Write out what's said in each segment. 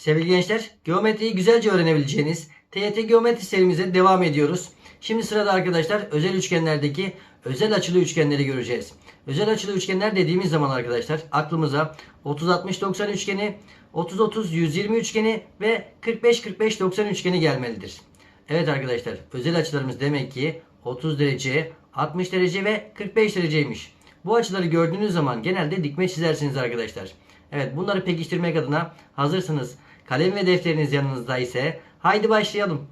Sevgili gençler, geometriyi güzelce öğrenebileceğiniz TYT Geometri serimize devam ediyoruz. Şimdi sırada arkadaşlar özel üçgenlerdeki özel açılı üçgenleri göreceğiz. Özel açılı üçgenler dediğimiz zaman arkadaşlar aklımıza 30-60-90 üçgeni, 30-30-120 üçgeni ve 45-45-90 üçgeni gelmelidir. Evet arkadaşlar özel açılarımız demek ki 30 derece, 60 derece ve 45 dereceymiş. Bu açıları gördüğünüz zaman genelde dikme çizersiniz arkadaşlar. Evet bunları pekiştirmek adına hazırsınız. Kalem ve defteriniz yanınızda ise haydi başlayalım.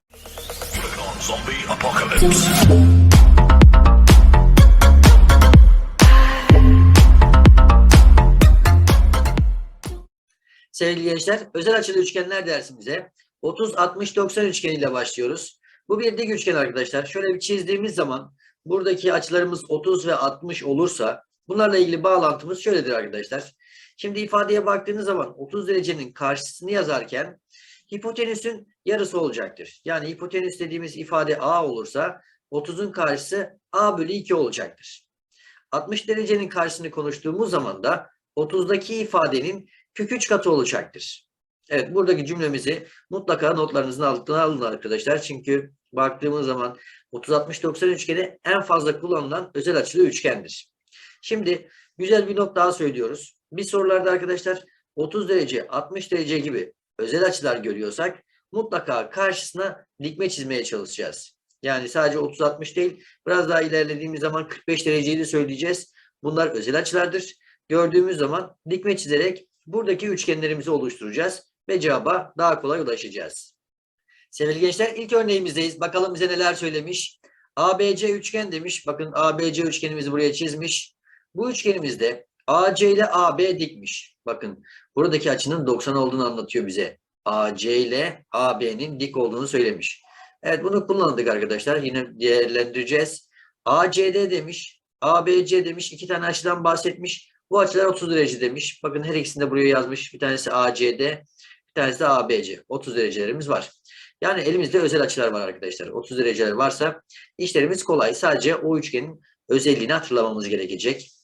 Sevgili gençler, özel açılı üçgenler dersimize 30 60 90 üçgeniyle başlıyoruz. Bu bir dik üçgen arkadaşlar. Şöyle bir çizdiğimiz zaman buradaki açılarımız 30 ve 60 olursa bunlarla ilgili bağlantımız şöyledir arkadaşlar. Şimdi ifadeye baktığınız zaman 30 derecenin karşısını yazarken hipotenüsün yarısı olacaktır. Yani hipotenüs dediğimiz ifade A olursa 30'un karşısı A bölü 2 olacaktır. 60 derecenin karşısını konuştuğumuz zaman da 30'daki ifadenin kök 3 katı olacaktır. Evet buradaki cümlemizi mutlaka notlarınızın altına alın arkadaşlar. Çünkü baktığımız zaman 30-60-90 üçgeni en fazla kullanılan özel açılı üçgendir. Şimdi güzel bir not daha söylüyoruz. Bir sorularda arkadaşlar 30 derece 60 derece gibi özel açılar görüyorsak mutlaka karşısına dikme çizmeye çalışacağız. Yani sadece 30-60 değil biraz daha ilerlediğimiz zaman 45 dereceyi de söyleyeceğiz. Bunlar özel açılardır. Gördüğümüz zaman dikme çizerek buradaki üçgenlerimizi oluşturacağız ve cevaba daha kolay ulaşacağız. Sevgili gençler ilk örneğimizdeyiz. Bakalım bize neler söylemiş. ABC üçgen demiş. Bakın ABC üçgenimizi buraya çizmiş. Bu üçgenimizde AC ile AB dikmiş. Bakın buradaki açının 90 olduğunu anlatıyor bize. AC ile AB'nin dik olduğunu söylemiş. Evet bunu kullandık arkadaşlar. Yine değerlendireceğiz. ACD demiş. ABC demiş. iki tane açıdan bahsetmiş. Bu açılar 30 derece demiş. Bakın her ikisini de buraya yazmış. Bir tanesi ACD, bir tanesi de ABC. 30 derecelerimiz var. Yani elimizde özel açılar var arkadaşlar. 30 dereceler varsa işlerimiz kolay. Sadece o üçgenin özelliğini hatırlamamız gerekecek.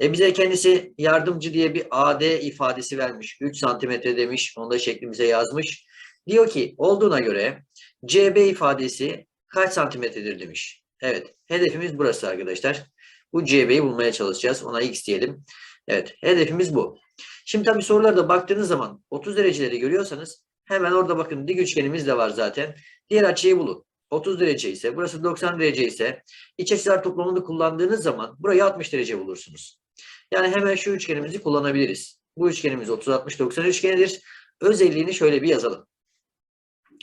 E bize kendisi yardımcı diye bir AD ifadesi vermiş. 3 santimetre demiş. Onu da şeklimize yazmış. Diyor ki olduğuna göre CB ifadesi kaç santimetredir demiş. Evet hedefimiz burası arkadaşlar. Bu CB'yi bulmaya çalışacağız. Ona X diyelim. Evet hedefimiz bu. Şimdi tabii sorularda baktığınız zaman 30 dereceleri görüyorsanız hemen orada bakın dik üçgenimiz de var zaten. Diğer açıyı bulun. 30 derece ise burası 90 derece ise iç açılar toplamını kullandığınız zaman burayı 60 derece bulursunuz. Yani hemen şu üçgenimizi kullanabiliriz. Bu üçgenimiz 30-60-90 üçgenidir. Özelliğini şöyle bir yazalım.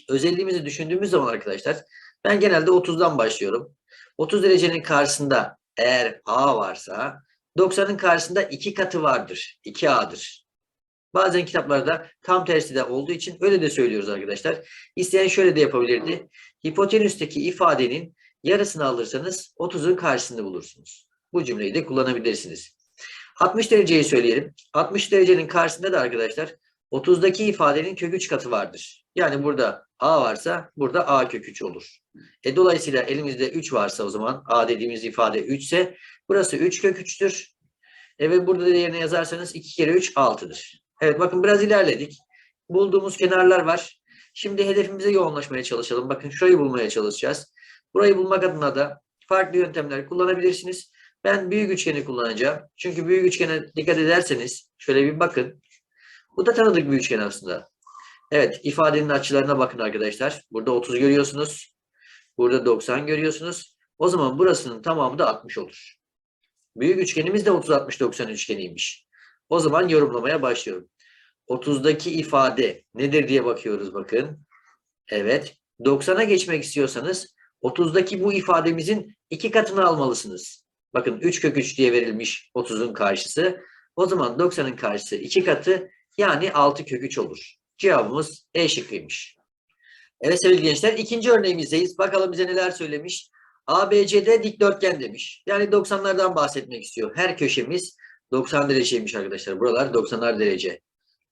Özelliğimizi düşündüğümüz zaman arkadaşlar ben genelde 30'dan başlıyorum. 30 derecenin karşısında eğer A varsa 90'ın karşısında 2 katı vardır. 2A'dır. Bazen kitaplarda tam tersi de olduğu için öyle de söylüyoruz arkadaşlar. İsteyen şöyle de yapabilirdi. Hipotenüsteki ifadenin yarısını alırsanız 30'un karşısını bulursunuz. Bu cümleyi de kullanabilirsiniz. 60 dereceyi söyleyelim. 60 derecenin karşısında da arkadaşlar 30'daki ifadenin kök 3 katı vardır. Yani burada A varsa burada A kök 3 olur. E dolayısıyla elimizde 3 varsa o zaman A dediğimiz ifade 3 ise burası 3 kök 3'tür. E ve burada da yerine yazarsanız 2 kere 3 6'dır. Evet bakın biraz ilerledik. Bulduğumuz kenarlar var. Şimdi hedefimize yoğunlaşmaya çalışalım. Bakın şurayı bulmaya çalışacağız. Burayı bulmak adına da farklı yöntemler kullanabilirsiniz. Ben büyük üçgeni kullanacağım. Çünkü büyük üçgene dikkat ederseniz şöyle bir bakın. Bu da tanıdık bir üçgen aslında. Evet ifadenin açılarına bakın arkadaşlar. Burada 30 görüyorsunuz. Burada 90 görüyorsunuz. O zaman burasının tamamı da 60 olur. Büyük üçgenimiz de 30-60-90 üçgeniymiş. O zaman yorumlamaya başlıyorum. 30'daki ifade nedir diye bakıyoruz bakın. Evet. 90'a geçmek istiyorsanız 30'daki bu ifademizin iki katını almalısınız. Bakın 3 kök 3 diye verilmiş 30'un karşısı. O zaman 90'ın karşısı 2 katı yani 6 kök 3 olur. Cevabımız E şıkkıymış. Evet sevgili gençler ikinci örneğimizdeyiz. Bakalım bize neler söylemiş. ABCD dikdörtgen demiş. Yani 90'lardan bahsetmek istiyor. Her köşemiz 90 dereceymiş arkadaşlar. Buralar 90'lar derece.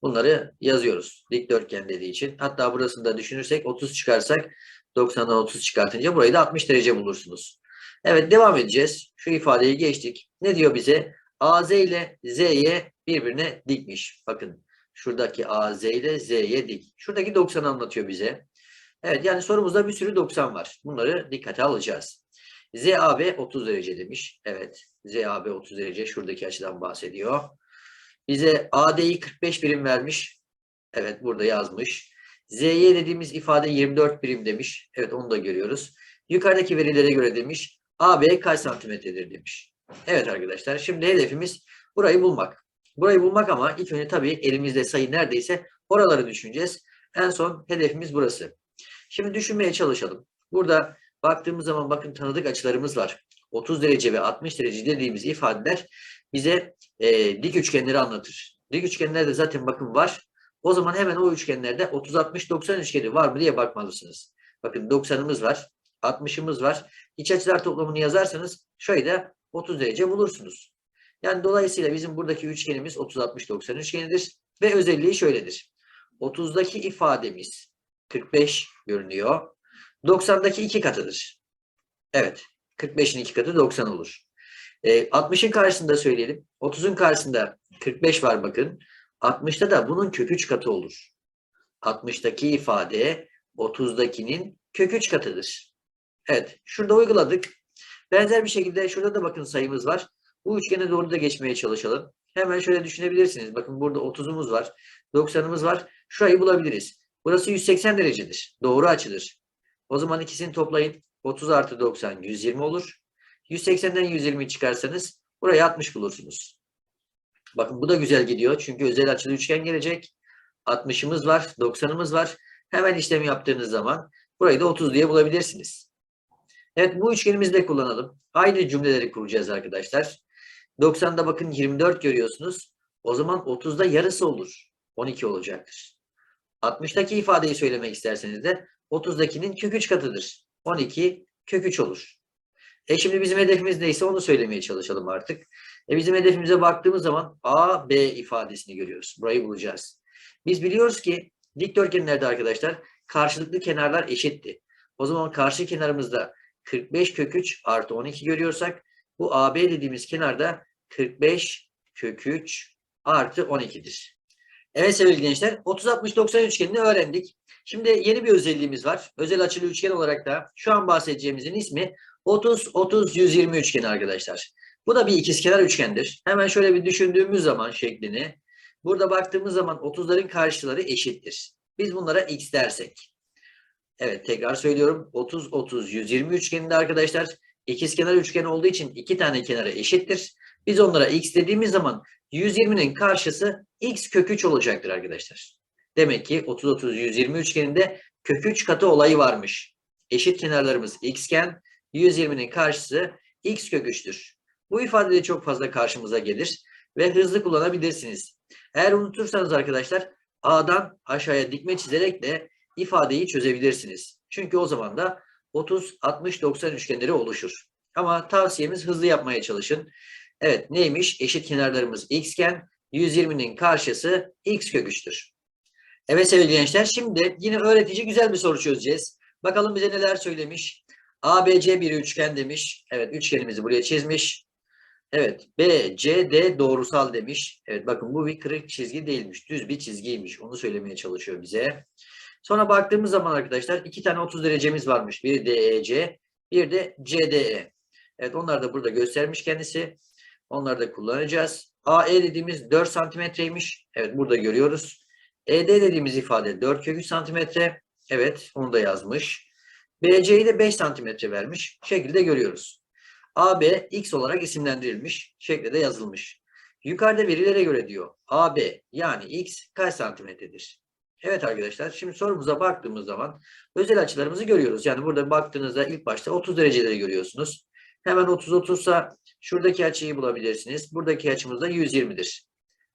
Bunları yazıyoruz. Dikdörtgen dediği için. Hatta burasını da düşünürsek 30 çıkarsak 90'dan 30 çıkartınca burayı da 60 derece bulursunuz. Evet devam edeceğiz. Şu ifadeyi geçtik. Ne diyor bize? AZ ile ZY birbirine dikmiş. Bakın Şuradaki AZ ile Z'ye dik. Şuradaki 90'ı anlatıyor bize. Evet yani sorumuzda bir sürü 90 var. Bunları dikkate alacağız. ZAB 30 derece demiş. Evet. ZAB 30 derece. Şuradaki açıdan bahsediyor. Bize AD'yi 45 birim vermiş. Evet burada yazmış. ZY dediğimiz ifade 24 birim demiş. Evet onu da görüyoruz. Yukarıdaki verilere göre demiş. AB kaç santimetredir demiş. Evet arkadaşlar şimdi hedefimiz burayı bulmak. Burayı bulmak ama ilk önce tabii elimizde sayı neredeyse oraları düşüneceğiz. En son hedefimiz burası. Şimdi düşünmeye çalışalım. Burada baktığımız zaman bakın tanıdık açılarımız var. 30 derece ve 60 derece dediğimiz ifadeler bize e, dik üçgenleri anlatır. Dik üçgenlerde zaten bakın var. O zaman hemen o üçgenlerde 30, 60, 90 üçgeni var mı diye bakmalısınız. Bakın 90'ımız var. 60'ımız var. İç açılar toplamını yazarsanız şöyle 30 derece bulursunuz. Yani dolayısıyla bizim buradaki üçgenimiz 30, 60, 90 üçgenidir. Ve özelliği şöyledir. 30'daki ifademiz 45 görünüyor. 90'daki iki katıdır. Evet. 45'in iki katı 90 olur. E, 60'ın karşısında söyleyelim. 30'un karşısında 45 var bakın. 60'ta da bunun kök 3 katı olur. 60'daki ifade 30'dakinin kök 3 katıdır. Evet. Şurada uyguladık. Benzer bir şekilde şurada da bakın sayımız var. Bu üçgene doğru da geçmeye çalışalım. Hemen şöyle düşünebilirsiniz. Bakın burada 30'umuz var. 90'ımız var. Şurayı bulabiliriz. Burası 180 derecedir. Doğru açıdır. O zaman ikisini toplayın. 30 artı 90 120 olur. 180'den 120 çıkarsanız burayı 60 bulursunuz. Bakın bu da güzel gidiyor. Çünkü özel açılı üçgen gelecek. 60'ımız var. 90'ımız var. Hemen işlemi yaptığınız zaman burayı da 30 diye bulabilirsiniz. Evet bu üçgenimizi de kullanalım. Aynı cümleleri kuracağız arkadaşlar. 90'da bakın 24 görüyorsunuz. O zaman 30'da yarısı olur. 12 olacaktır. 60'daki ifadeyi söylemek isterseniz de 30'dakinin kök 3 katıdır. 12 kök 3 olur. E şimdi bizim hedefimiz neyse onu söylemeye çalışalım artık. E bizim hedefimize baktığımız zaman A, B ifadesini görüyoruz. Burayı bulacağız. Biz biliyoruz ki dikdörtgenlerde arkadaşlar karşılıklı kenarlar eşitti. O zaman karşı kenarımızda 45 kök 3 artı 12 görüyorsak bu AB dediğimiz kenarda 45 kök 3 artı 12'dir. Evet sevgili gençler 30-60-90 üçgenini öğrendik. Şimdi yeni bir özelliğimiz var. Özel açılı üçgen olarak da şu an bahsedeceğimizin ismi 30-30-120 üçgeni arkadaşlar. Bu da bir ikizkenar üçgendir. Hemen şöyle bir düşündüğümüz zaman şeklini. Burada baktığımız zaman 30'ların karşıları eşittir. Biz bunlara x dersek. Evet tekrar söylüyorum. 30-30-120 üçgeninde arkadaşlar ikizkenar üçgen olduğu için iki tane kenarı eşittir. Biz onlara x dediğimiz zaman 120'nin karşısı x kök 3 olacaktır arkadaşlar. Demek ki 30-30-120 üçgeninde kök 3 katı olayı varmış. Eşit kenarlarımız x iken 120'nin karşısı x kök 3'tür. Bu ifade de çok fazla karşımıza gelir ve hızlı kullanabilirsiniz. Eğer unutursanız arkadaşlar A'dan aşağıya dikme çizerek de ifadeyi çözebilirsiniz. Çünkü o zaman da 30, 60, 90 üçgenleri oluşur. Ama tavsiyemiz hızlı yapmaya çalışın. Evet neymiş? Eşit kenarlarımız x iken 120'nin karşısı x kök 3'tür. Evet sevgili gençler şimdi yine öğretici güzel bir soru çözeceğiz. Bakalım bize neler söylemiş. ABC bir üçgen demiş. Evet üçgenimizi buraya çizmiş. Evet BCD doğrusal demiş. Evet bakın bu bir kırık çizgi değilmiş. Düz bir çizgiymiş. Onu söylemeye çalışıyor bize. Sonra baktığımız zaman arkadaşlar iki tane 30 derecemiz varmış. Biri DEC, bir de CDE. Evet onlar da burada göstermiş kendisi. Onları da kullanacağız. AE dediğimiz 4 santimetreymiş. Evet burada görüyoruz. ED dediğimiz ifade 4 kök 3 santimetre. Evet onu da yazmış. BC'yi de 5 santimetre vermiş. Şekilde görüyoruz. AB X olarak isimlendirilmiş. Şekilde de yazılmış. Yukarıda verilere göre diyor. AB yani X kaç santimetredir? Evet arkadaşlar şimdi sorumuza baktığımız zaman özel açılarımızı görüyoruz. Yani burada baktığınızda ilk başta 30 dereceleri görüyorsunuz. Hemen 30 30'sa şuradaki açıyı bulabilirsiniz. Buradaki açımız da 120'dir.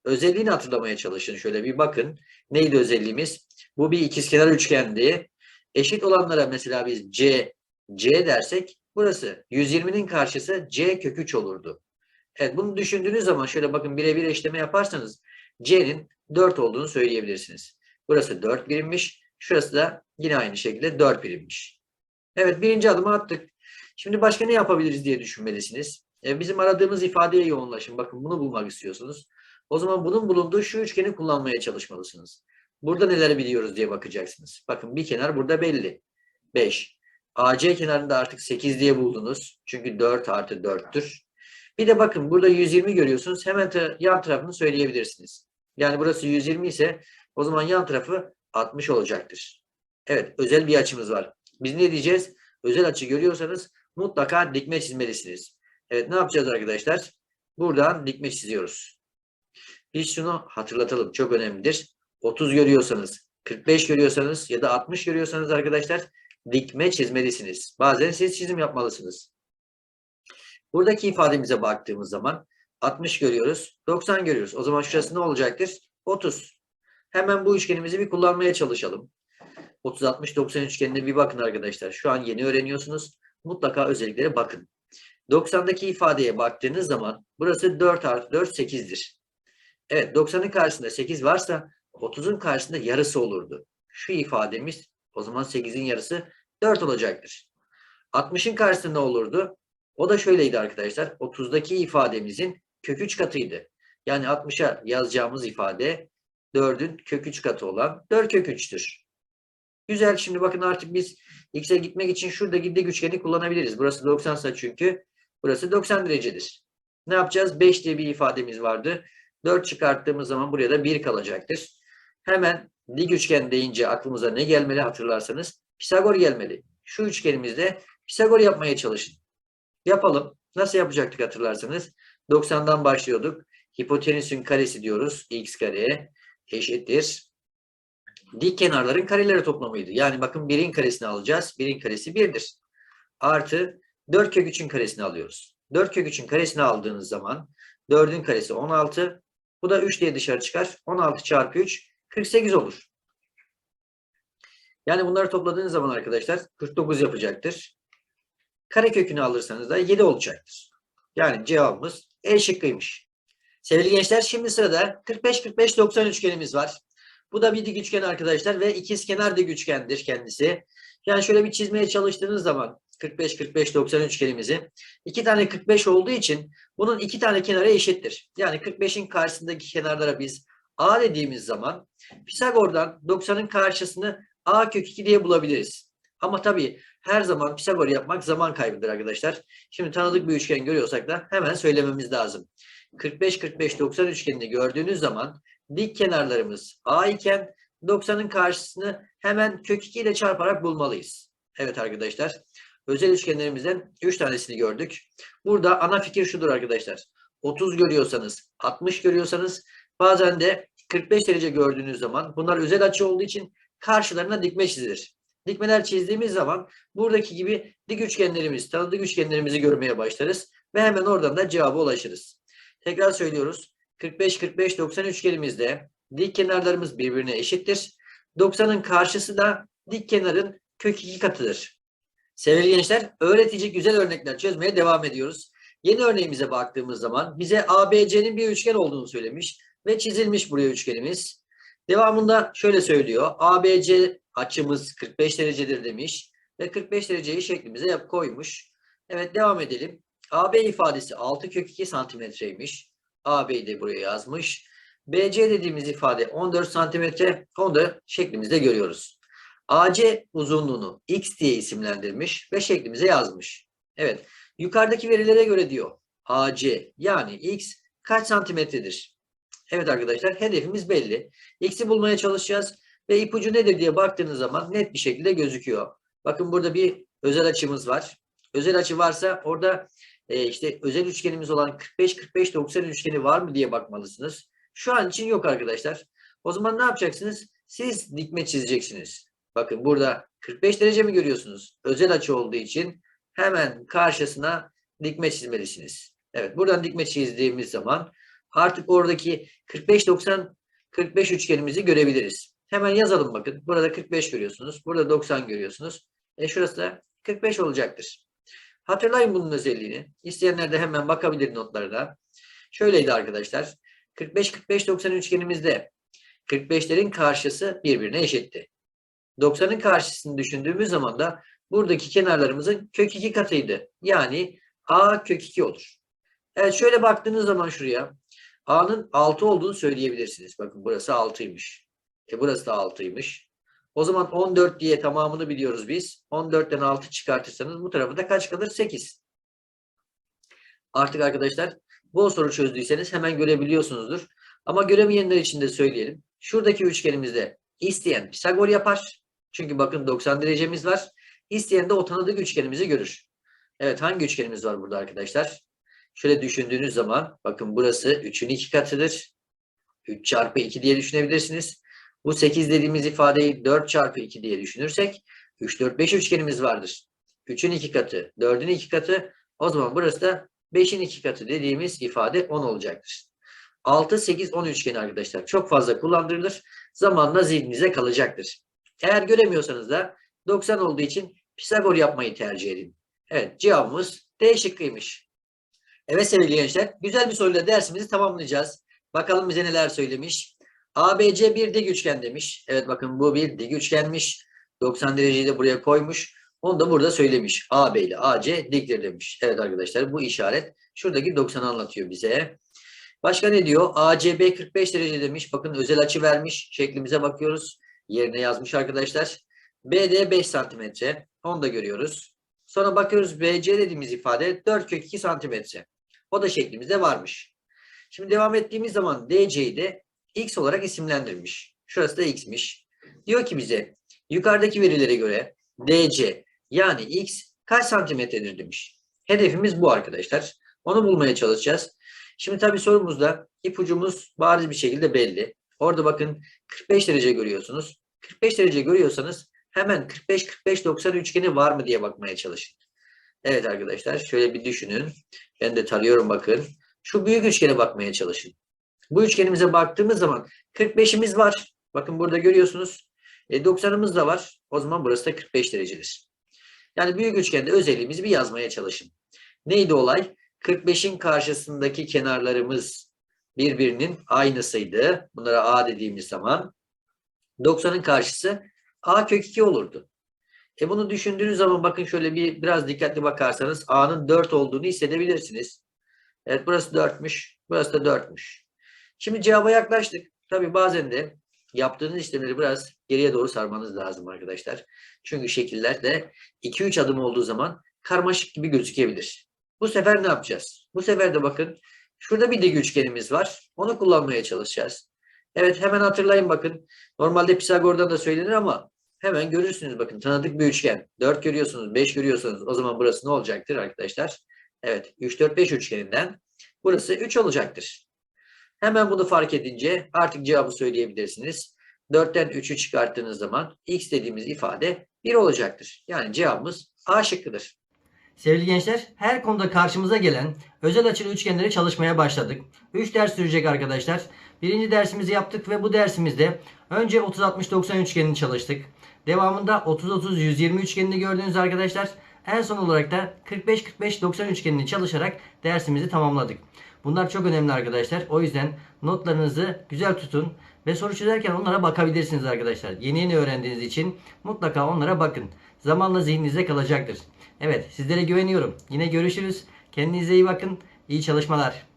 Özelliğini hatırlamaya çalışın. Şöyle bir bakın. Neydi özelliğimiz? Bu bir ikizkenar üçgendi. Eşit olanlara mesela biz C, C dersek burası 120'nin karşısı C kök 3 olurdu. Evet bunu düşündüğünüz zaman şöyle bakın birebir eşleme yaparsanız C'nin 4 olduğunu söyleyebilirsiniz. Burası 4 birimmiş. Şurası da yine aynı şekilde 4 birimmiş. Evet birinci adımı attık. Şimdi başka ne yapabiliriz diye düşünmelisiniz. E, bizim aradığımız ifadeye yoğunlaşın. Bakın bunu bulmak istiyorsunuz. O zaman bunun bulunduğu şu üçgeni kullanmaya çalışmalısınız. Burada neler biliyoruz diye bakacaksınız. Bakın bir kenar burada belli. 5. AC kenarında artık 8 diye buldunuz. Çünkü 4 artı 4'tür. Bir de bakın burada 120 görüyorsunuz. Hemen ta- yan tarafını söyleyebilirsiniz. Yani burası 120 ise o zaman yan tarafı 60 olacaktır. Evet özel bir açımız var. Biz ne diyeceğiz? Özel açı görüyorsanız mutlaka dikme çizmelisiniz. Evet ne yapacağız arkadaşlar? Buradan dikme çiziyoruz. Biz şunu hatırlatalım. Çok önemlidir. 30 görüyorsanız, 45 görüyorsanız ya da 60 görüyorsanız arkadaşlar dikme çizmelisiniz. Bazen siz çizim yapmalısınız. Buradaki ifademize baktığımız zaman 60 görüyoruz, 90 görüyoruz. O zaman şurası ne olacaktır? 30. Hemen bu üçgenimizi bir kullanmaya çalışalım. 30, 60, 90 üçgenine bir bakın arkadaşlar. Şu an yeni öğreniyorsunuz. Mutlaka özelliklere bakın. 90'daki ifadeye baktığınız zaman burası 4 artı 4 8'dir. Evet 90'ın karşısında 8 varsa 30'un karşısında yarısı olurdu. Şu ifademiz o zaman 8'in yarısı 4 olacaktır. 60'ın karşısında ne olurdu? O da şöyleydi arkadaşlar. 30'daki ifademizin kök 3 katıydı. Yani 60'a yazacağımız ifade 4'ün kök 3 katı olan 4 kök 3'tür. Güzel. Şimdi bakın artık biz x'e gitmek için şuradaki dik üçgeni kullanabiliriz. Burası 90 ise çünkü burası 90 derecedir. Ne yapacağız? 5 diye bir ifademiz vardı. 4 çıkarttığımız zaman buraya da 1 kalacaktır. Hemen dik üçgen deyince aklımıza ne gelmeli hatırlarsanız Pisagor gelmeli. Şu üçgenimizde Pisagor yapmaya çalışın. Yapalım. Nasıl yapacaktık hatırlarsanız 90'dan başlıyorduk. Hipotenüsün karesi diyoruz. x kare eşittir. Dik kenarların kareleri toplamıydı. Yani bakın 1'in karesini alacağız. 1'in karesi 1'dir. Artı 4 kök 3'ün karesini alıyoruz. 4 kök 3'ün karesini aldığınız zaman 4'ün karesi 16. Bu da 3 diye dışarı çıkar. 16 çarpı 3 48 olur. Yani bunları topladığınız zaman arkadaşlar 49 yapacaktır. Kare kökünü alırsanız da 7 olacaktır. Yani cevabımız E şıkkıymış. Sevgili gençler şimdi sırada 45-45-90 üçgenimiz var. Bu da bir dik üçgen arkadaşlar ve ikizkenar dik üçgendir kendisi. Yani şöyle bir çizmeye çalıştığınız zaman 45-45-90 üçgenimizi iki tane 45 olduğu için bunun iki tane kenarı eşittir. Yani 45'in karşısındaki kenarlara biz A dediğimiz zaman Pisagor'dan 90'ın karşısını A kök 2 diye bulabiliriz. Ama tabii her zaman Pisagor yapmak zaman kaybıdır arkadaşlar. Şimdi tanıdık bir üçgen görüyorsak da hemen söylememiz lazım. 45-45-90 üçgenini gördüğünüz zaman dik kenarlarımız A iken 90'ın karşısını hemen kök 2 ile çarparak bulmalıyız. Evet arkadaşlar. Özel üçgenlerimizden 3 tanesini gördük. Burada ana fikir şudur arkadaşlar. 30 görüyorsanız, 60 görüyorsanız bazen de 45 derece gördüğünüz zaman bunlar özel açı olduğu için karşılarına dikme çizilir. Dikmeler çizdiğimiz zaman buradaki gibi dik üçgenlerimiz, tanıdık üçgenlerimizi görmeye başlarız ve hemen oradan da cevaba ulaşırız. Tekrar söylüyoruz. 45-45-90 üçgenimizde dik kenarlarımız birbirine eşittir. 90'ın karşısı da dik kenarın kök 2 katıdır. Sevgili gençler, öğretici güzel örnekler çözmeye devam ediyoruz. Yeni örneğimize baktığımız zaman bize ABC'nin bir üçgen olduğunu söylemiş ve çizilmiş buraya üçgenimiz. Devamında şöyle söylüyor. ABC açımız 45 derecedir demiş ve 45 dereceyi şeklimize yap koymuş. Evet devam edelim. AB ifadesi 6 kök 2 santimetreymiş. AB'yi de buraya yazmış. BC dediğimiz ifade 14 santimetre. Onu da şeklimizde görüyoruz. AC uzunluğunu x diye isimlendirmiş ve şeklimize yazmış. Evet. Yukarıdaki verilere göre diyor. AC yani x kaç santimetredir? Evet arkadaşlar hedefimiz belli. X'i bulmaya çalışacağız ve ipucu nedir diye baktığınız zaman net bir şekilde gözüküyor. Bakın burada bir özel açımız var. Özel açı varsa orada e, işte özel üçgenimiz olan 45-45-90 üçgeni var mı diye bakmalısınız. Şu an için yok arkadaşlar. O zaman ne yapacaksınız? Siz dikme çizeceksiniz. Bakın burada 45 derece mi görüyorsunuz? Özel açı olduğu için hemen karşısına dikme çizmelisiniz. Evet buradan dikme çizdiğimiz zaman artık oradaki 45-90 45 üçgenimizi görebiliriz. Hemen yazalım bakın. Burada 45 görüyorsunuz. Burada 90 görüyorsunuz. E şurası da 45 olacaktır. Hatırlayın bunun özelliğini. İsteyenler de hemen bakabilir notlarına. Şöyleydi arkadaşlar. 45-45-90 üçgenimizde 45'lerin karşısı birbirine eşitti. 90'ın karşısını düşündüğümüz zaman da buradaki kenarlarımızın kök 2 katıydı. Yani A kök 2 olur. Evet şöyle baktığınız zaman şuraya A'nın 6 olduğunu söyleyebilirsiniz. Bakın burası 6'ymış. E burası da 6'ymış. O zaman 14 diye tamamını biliyoruz biz. 14'ten 6 çıkartırsanız bu tarafı da kaç kalır? 8. Artık arkadaşlar bu soru çözdüyseniz hemen görebiliyorsunuzdur. Ama göremeyenler için de söyleyelim. Şuradaki üçgenimizde isteyen Pisagor yapar. Çünkü bakın 90 derecemiz var. İsteyen de o tanıdık üçgenimizi görür. Evet hangi üçgenimiz var burada arkadaşlar? Şöyle düşündüğünüz zaman bakın burası 3'ün 2 katıdır. 3 çarpı 2 diye düşünebilirsiniz. Bu 8 dediğimiz ifadeyi 4 çarpı 2 diye düşünürsek 3, 4, 5 üçgenimiz vardır. 3'ün 2 katı, 4'ün 2 katı. O zaman burası da 5'in 2 katı dediğimiz ifade 10 olacaktır. 6, 8, 10 üçgeni arkadaşlar çok fazla kullandırılır. Zamanla zihninize kalacaktır. Eğer göremiyorsanız da 90 olduğu için Pisagor yapmayı tercih edin. Evet cevabımız D şıkkıymış. Evet sevgili gençler güzel bir soruyla dersimizi tamamlayacağız. Bakalım bize neler söylemiş. ABC bir dik üçgen demiş. Evet bakın bu bir dik üçgenmiş. 90 dereceyi de buraya koymuş. Onu da burada söylemiş. AB ile AC diktir demiş. Evet arkadaşlar bu işaret şuradaki 90'ı anlatıyor bize. Başka ne diyor? ACB 45 derece demiş. Bakın özel açı vermiş. Şeklimize bakıyoruz. Yerine yazmış arkadaşlar. BD 5 santimetre. Onu da görüyoruz. Sonra bakıyoruz BC dediğimiz ifade 4 kök 2 santimetre. O da şeklimizde varmış. Şimdi devam ettiğimiz zaman DC'yi de X olarak isimlendirmiş. Şurası da X'miş. Diyor ki bize yukarıdaki verilere göre DC yani X kaç santimetredir demiş. Hedefimiz bu arkadaşlar. Onu bulmaya çalışacağız. Şimdi tabii sorumuzda ipucumuz bariz bir şekilde belli. Orada bakın 45 derece görüyorsunuz. 45 derece görüyorsanız hemen 45-45-90 üçgeni var mı diye bakmaya çalışın. Evet arkadaşlar şöyle bir düşünün. Ben de tarıyorum bakın. Şu büyük üçgene bakmaya çalışın. Bu üçgenimize baktığımız zaman 45'imiz var. Bakın burada görüyorsunuz. E, 90'ımız da var. O zaman burası da 45 derecedir. Yani büyük üçgende özelliğimizi bir yazmaya çalışın. Neydi olay? 45'in karşısındaki kenarlarımız birbirinin aynısıydı. Bunlara A dediğimiz zaman 90'ın karşısı A kök 2 olurdu. E bunu düşündüğünüz zaman bakın şöyle bir biraz dikkatli bakarsanız A'nın 4 olduğunu hissedebilirsiniz. Evet burası 4'müş. Burası da 4'müş. Şimdi cevaba yaklaştık. Tabi bazen de yaptığınız işlemleri biraz geriye doğru sarmanız lazım arkadaşlar. Çünkü şekiller de 2-3 adım olduğu zaman karmaşık gibi gözükebilir. Bu sefer ne yapacağız? Bu sefer de bakın şurada bir dik üçgenimiz var. Onu kullanmaya çalışacağız. Evet hemen hatırlayın bakın. Normalde Pisagor'dan da söylenir ama hemen görürsünüz bakın tanıdık bir üçgen. 4 görüyorsunuz, 5 görüyorsunuz. O zaman burası ne olacaktır arkadaşlar? Evet 3, 4, 5 üçgeninden burası 3 olacaktır. Hemen bunu fark edince artık cevabı söyleyebilirsiniz. 4'ten 3'ü çıkarttığınız zaman x dediğimiz ifade 1 olacaktır. Yani cevabımız A şıkkıdır. Sevgili gençler, her konuda karşımıza gelen özel açılı üçgenleri çalışmaya başladık. 3 ders sürecek arkadaşlar. Birinci dersimizi yaptık ve bu dersimizde önce 30-60-90 üçgenini çalıştık. Devamında 30-30-120 üçgenini gördünüz arkadaşlar. En son olarak da 45-45-90 üçgenini çalışarak dersimizi tamamladık. Bunlar çok önemli arkadaşlar. O yüzden notlarınızı güzel tutun ve soru çözerken onlara bakabilirsiniz arkadaşlar. Yeni yeni öğrendiğiniz için mutlaka onlara bakın. Zamanla zihninizde kalacaktır. Evet sizlere güveniyorum. Yine görüşürüz. Kendinize iyi bakın. İyi çalışmalar.